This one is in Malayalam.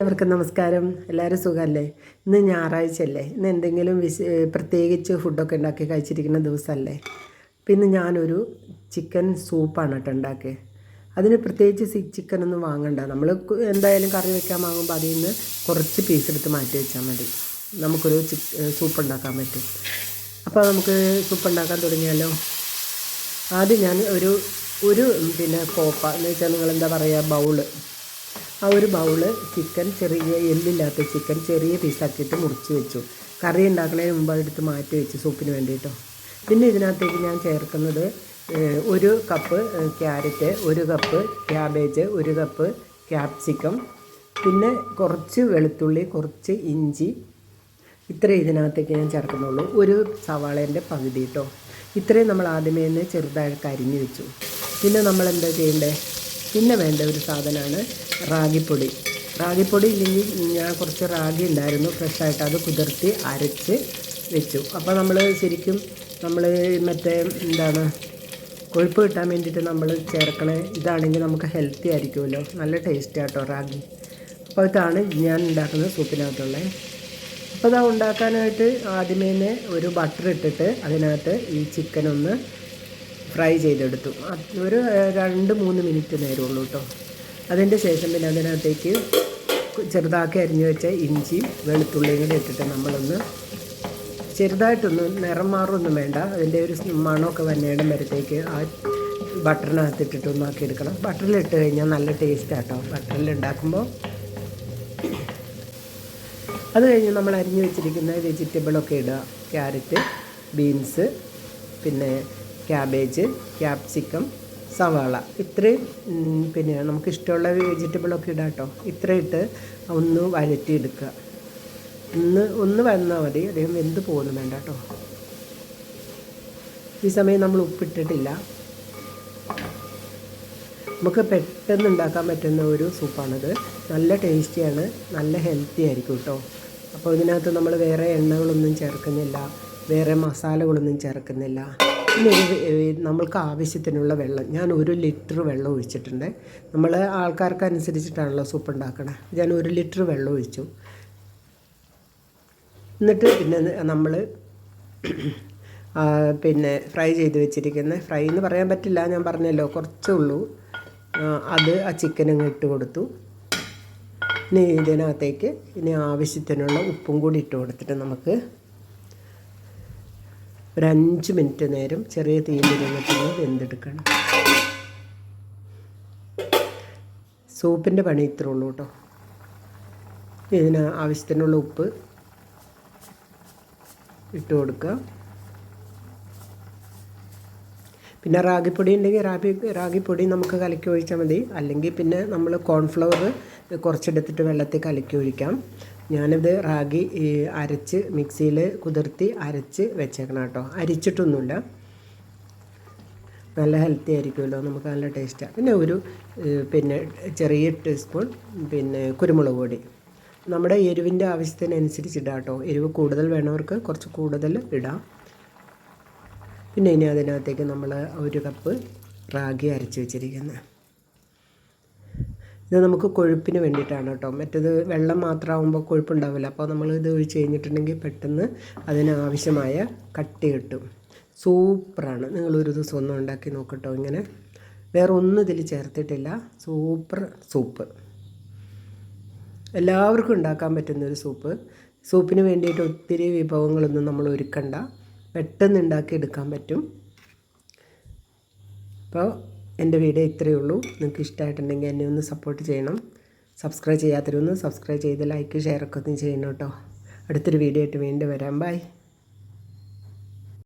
എല്ലാവർക്കും നമസ്കാരം. എല്ലാവരും സുഖമല്ലേ ഇന്ന് ഞായറാഴ്ച അല്ലേ ഇന്ന് എന്തെങ്കിലും വിശ പ്രത്യേകിച്ച് ഫുഡൊക്കെ ഉണ്ടാക്കി കഴിച്ചിരിക്കുന്ന ദിവസമല്ലേ അപ്പം ഇന്ന് ഞാനൊരു ചിക്കൻ സൂപ്പാണ് കേട്ടോ ഉണ്ടാക്കിയത് അതിന് പ്രത്യേകിച്ച് ചിക്കൻ ഒന്നും വാങ്ങണ്ട. നമ്മൾ എന്തായാലും കറി വെക്കാൻ വാങ്ങുമ്പോൾ അതിൽ നിന്ന് കുറച്ച് പീസ് എടുത്ത് മാറ്റി വെച്ചാൽ മതി. നമുക്കൊരു ചിക്ക് സൂപ്പ് ഉണ്ടാക്കാൻ പറ്റും. അപ്പോൾ നമുക്ക് സൂപ്പ് ഉണ്ടാക്കാൻ തുടങ്ങിയാലോ? ആദ്യം ഞാൻ ഒരു ഒരു പിന്നെ കോപ്പ. എന്ന് വെച്ചാൽ നിങ്ങൾ എന്താ പറയുക ബൗൾ. ആ ഒരു ബൗൾ ചിക്കൻ ചെറിയ എല്ലില്ലാത്ത ചിക്കൻ ചെറിയ പീസാക്കിയിട്ട് മുറിച്ച് വെച്ചു. കറി ഉണ്ടാക്കുന്നതിന് മുമ്പ് അതെടുത്ത് മാറ്റി വെച്ചു സൂപ്പിന് വേണ്ടിയിട്ടോ. പിന്നെ ഇതിനകത്തേക്ക് ഞാൻ ചേർക്കുന്നത് ഒരു കപ്പ് ക്യാരറ്റ് ഒരു കപ്പ് ക്യാബേജ് ഒരു കപ്പ് ക്യാപ്സിക്കം പിന്നെ കുറച്ച് വെളുത്തുള്ളി കുറച്ച് ഇഞ്ചി. ഇത്രേ ഇതിനകത്തേക്ക് ഞാൻ ചേർക്കുന്നുള്ളൂ. ഒരു സവാളേന്റെ പകുതി കേട്ടോ ഇത്രയും നമ്മൾ ആദ്യമേ തന്നെ ചെറുതായിട്ട് അരിഞ്ഞു വെച്ചു. പിന്നെ നമ്മൾ എന്താ ചെയ്യേണ്ടത് പിന്നെ വേണ്ട ഒരു സാധനമാണ് റാഗിപ്പൊടി. റാഗിപ്പൊടി ഇല്ലെങ്കിൽ ഞാൻ കുറച്ച് റാഗി ഉണ്ടായിരുന്നു ഫ്രഷായിട്ട് അത് കുതിർത്തി അരച്ച് വെച്ചു. അപ്പോൾ നമ്മൾ ശരിക്കും നമ്മൾ മറ്റേ എന്താണ് കൊഴുപ്പ് കിട്ടാൻ വേണ്ടിയിട്ട് നമ്മൾ ചേർക്കണ ഇതാണെങ്കിൽ നമുക്ക് ഹെൽത്തി ആയിരിക്കുമല്ലോ. നല്ല ടേസ്റ്റ് ആട്ടോ റാഗി. അപ്പോൾ ഇതാണ് ഞാൻ ഉണ്ടാക്കുന്ന സൂപ്പിനകത്തുള്ളത് അപ്പോൾ അത് ഉണ്ടാക്കാനായിട്ട് ആദ്യമേ തന്നെ ഒരു ബട്ടർ ഇട്ടിട്ട് അതിനകത്ത് ഈ ചിക്കൻ ഒന്ന് ഫ്രൈ ചെയ്തെടുത്തു. ഒരു രണ്ട് മൂന്ന് മിനിറ്റ് നേരമുള്ളൂ കേട്ടോ അതിന്റെ ശേഷം പിന്നെ അതിനകത്തേക്ക് ചെറുതാക്കി അരിഞ്ഞു വെച്ച ഇഞ്ചി വെളുത്തുള്ളിയും കൂടി ഇട്ടിട്ട് നമ്മളൊന്ന് ചെറുതായിട്ടൊന്നും നിറം മാറൊന്നും വേണ്ട. അതിന്റെ ഒരു മണമൊക്കെ വന്നേടം വരത്തേക്ക് ആ ബട്ടറിനകത്ത് ഇട്ടിട്ടൊന്നും ആക്കി എടുക്കണം. ബട്ടറിലിട്ട് കഴിഞ്ഞാൽ നല്ല ടേസ്റ്റ് ആട്ടോ. ബട്ടറിൽ ഉണ്ടാക്കുമ്പോൾ അത് കഴിഞ്ഞ് നമ്മൾ അരിഞ്ഞു വെച്ചിരിക്കുന്ന വെജിറ്റബിളൊക്കെ ഇടുക. ക്യാരറ്റ് ബീൻസ് പിന്നെ ക്യാബേജ് ക്യാപ്സിക്കം സവാള. ഇത്രയും പിന്നെ നമുക്ക് ഇഷ്ടമുള്ള വെജിറ്റബിളൊക്കെ ഇടാം കേട്ടോ ഇത്ര ഇട്ട് ഒന്ന് വഴറ്റിയെടുക്കുക. ഒന്ന് ഒന്ന് വന്നാൽ മതി. അദ്ദേഹം വെന്ത് പോകുന്നു വേണ്ട കേട്ടോ ഈ സമയം നമ്മൾ ഉപ്പിട്ടിട്ടില്ല. നമുക്ക് പെട്ടെന്ന് ഉണ്ടാക്കാൻ പറ്റുന്ന ഒരു സൂപ്പാണിത്. നല്ല ടേസ്റ്റിയാണ് നല്ല ഹെൽത്തി ആയിരിക്കും കേട്ടോ അപ്പോൾ ഇതിനകത്ത് നമ്മൾ വേറെ എണ്ണകളൊന്നും ചേർക്കുന്നില്ല. വേറെ മസാലകളൊന്നും ചേർക്കുന്നില്ല. പിന്നെ നമ്മൾക്ക് ആവശ്യത്തിനുള്ള വെള്ളം ഞാൻ ഒരു ലിറ്റർ വെള്ളം ഒഴിച്ചിട്ടുണ്ട്. നമ്മൾ ആൾക്കാർക്ക് അനുസരിച്ചിട്ടാണല്ലോ സൂപ്പ് ഉണ്ടാക്കണത് ഞാൻ ഒരു ലിറ്റർ വെള്ളം ഒഴിച്ചു. എന്നിട്ട് പിന്നെ നമ്മൾ പിന്നെ ഫ്രൈ ചെയ്ത് വെച്ചിരിക്കുന്ന ഫ്രൈ എന്ന് പറയാൻ പറ്റില്ല ഞാൻ പറഞ്ഞല്ലോ കുറച്ചേ ഉള്ളൂ. അത് ആ ചിക്കൻ അങ്ങ് ഇട്ട് കൊടുത്തു. ഇനി ഇതിനകത്തേക്ക് ഇനി ആവശ്യത്തിനുള്ള ഉപ്പും കൂടി ഇട്ട് കൊടുത്തിട്ട് നമുക്ക് ഒരു അഞ്ച് മിനിറ്റ് നേരം ചെറിയ തീയിൽ ഇരുന്നിട്ട് വെന്തെടുക്കണം. സൂപ്പിന്റെ പണി ഇത്രേ ഉള്ളൂ കേട്ടോ. ഇതിന് ആവശ്യത്തിനുള്ള ഉപ്പ് ഇട്ട് കൊടുക്കുക. പിന്നെ റാഗിപ്പൊടി ഉണ്ടെങ്കിൽ റാഗി റാഗിപ്പൊടി നമുക്ക് കലക്കി ഒഴിച്ചാൽ മതി. അല്ലെങ്കിൽ പിന്നെ നമ്മൾ കോൺഫ്ലവർ കുറച്ചെടുത്തിട്ട് വെള്ളത്തിൽ കലക്കി ഒഴിക്കാം. ഞാനിത് റാഗി അരച്ച് മിക്സിയിൽ കുതിർത്തി അരച്ച് വെച്ചേക്കണം കേട്ടോ. അരിച്ചിട്ടൊന്നുമില്ല. നല്ല ഹെൽത്തി ആയിരിക്കുമല്ലോ. നമുക്ക് നല്ല ടേസ്റ്റാണ് പിന്നെ ഒരു പിന്നെ ചെറിയ ടീസ്പൂൺ പിന്നെ കുരുമുളക് പൊടി. നമ്മുടെ എരിവിന്റെ ആവശ്യത്തിനനുസരിച്ച് ഇടാം കേട്ടോ. എരിവ് കൂടുതൽ വേണവർക്ക് കുറച്ച് കൂടുതൽ ഇടാം. പിന്നെ ഇനി അതിനകത്തേക്ക് നമ്മൾ ഒരു കപ്പ് റാഗി അരച്ച് വെച്ചിരിക്കുന്നത് ഇത് നമുക്ക് കൊഴുപ്പിന് വേണ്ടിയിട്ടാണ് കേട്ടോ. മറ്റേത് വെള്ളം മാത്രമാകുമ്പോൾ കൊഴുപ്പുണ്ടാവില്ല. അപ്പോൾ നമ്മൾ ഇത് ഒഴിച്ച് കഴിഞ്ഞിട്ടുണ്ടെങ്കിൽ പെട്ടെന്ന് അതിനാവശ്യമായ കട്ടി കിട്ടും. സൂപ്പറാണ്. നിങ്ങളൊരു ദിവസം ഒന്നും ഉണ്ടാക്കി നോക്കട്ടോ ഇങ്ങനെ. വേറെ ഒന്നും ഇതിൽ ചേർത്തിട്ടില്ല. Super soup. എല്ലാവർക്കും ഉണ്ടാക്കാൻ പറ്റുന്ന ഒരു സൂപ്പ്. സൂപ്പിന് വേണ്ടിയിട്ട് ഒത്തിരി വിഭവങ്ങളൊന്നും നമ്മൾ ഒരുക്കണ്ട. പെട്ടെന്ന് ഉണ്ടാക്കി എടുക്കാൻ പറ്റും. അപ്പോൾ എന്റെ വീഡിയോ ഇത്രയേ ഉള്ളൂ. നിങ്ങൾക്ക് ഇഷ്ടമായിട്ടുണ്ടെങ്കിൽ എന്നെ ഒന്ന് സപ്പോർട്ട് ചെയ്യണം. സബ്സ്ക്രൈബ് ചെയ്യാത്തവരൊന്ന് സബ്സ്ക്രൈബ് ചെയ്ത് ലൈക്ക് ഷെയർ ഒക്കെ ഒന്ന് ചെയ്യണം കേട്ടോ. അടുത്തൊരു വീഡിയോ ആയിട്ട് വീണ്ടും വരാം. ബൈ